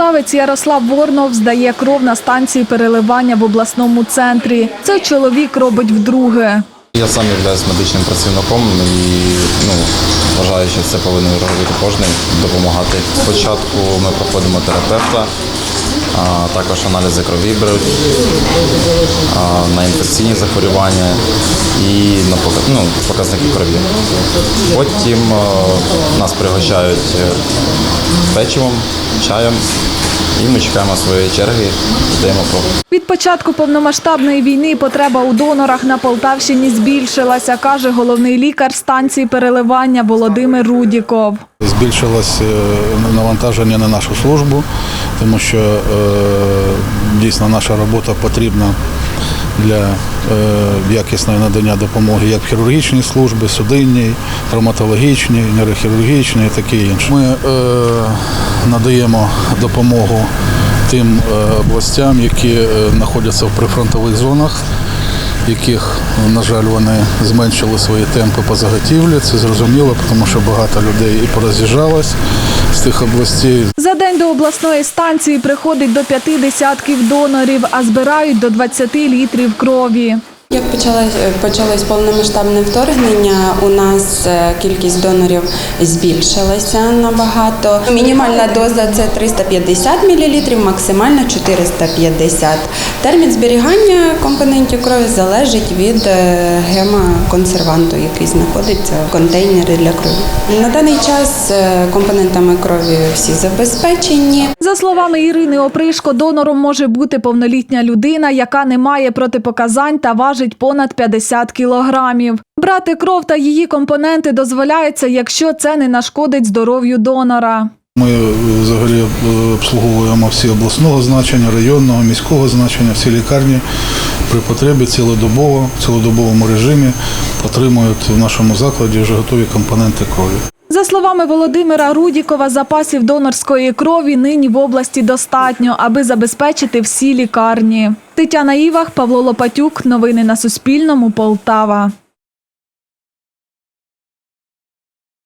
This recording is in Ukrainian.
Полтавець Ярослав Ворнов здає кров на станції переливання в обласному центрі. Це чоловік робить вдруге. Я сам являюсь медичним працівником і ну, вважаю, що це повинен робити кожен, допомагати. Спочатку ми проходимо терапевта, а також аналізи крові беруть на інфекційні захворювання і на ну, показники крові. Потім нас пригощають печивом, чаєм, і ми чекаємо своєї черги, здаємо кров. Від початку повномасштабної війни потреба у донорах на Полтавщині збільшилася, каже головний лікар станції переливання Володимир Рудіков. Збільшилось е, навантаження на нашу службу, тому що е, дійсно наша робота потрібна для е, якісного надання допомоги як в хірургічній службі, судинній, травматологічній, нейрохірургічній і таке інше. Ми е, надаємо допомогу тим е, областям, які знаходяться в прифронтових зонах яких, на жаль, вони зменшили свої темпи по заготівлі. Це зрозуміло, тому що багато людей і пороз'їжджалось з тих областей. За день до обласної станції приходить до п'яти десятків донорів, а збирають до 20 літрів крові. Як почалось, почалось повномасштабне вторгнення, у нас е, кількість донорів збільшилася набагато. Мінімальна доза це 350 мл, максимальна 450. Термін зберігання компонентів крові залежить від е, гемоконсерванту, який знаходиться в контейнері для крові. На даний час е, компонентами крові всі забезпечені. За словами Ірини Опришко, донором може бути повнолітня людина, яка не має протипоказань та важить понад 50 кілограмів. Брати кров та її компоненти дозволяється, якщо це не нашкодить здоров'ю донора. Ми е, взагалі е, обслуговуємо всі обласного значення, районного, міського значення, всі лікарні при потребі цілодобово, в цілодобовому режимі отримують в нашому закладі вже готові компоненти крові. За словами Володимира Рудікова, запасів донорської крові нині в області достатньо, аби забезпечити всі лікарні. Тетяна Івах, Павло Лопатюк. Новини на Суспільному. Полтава.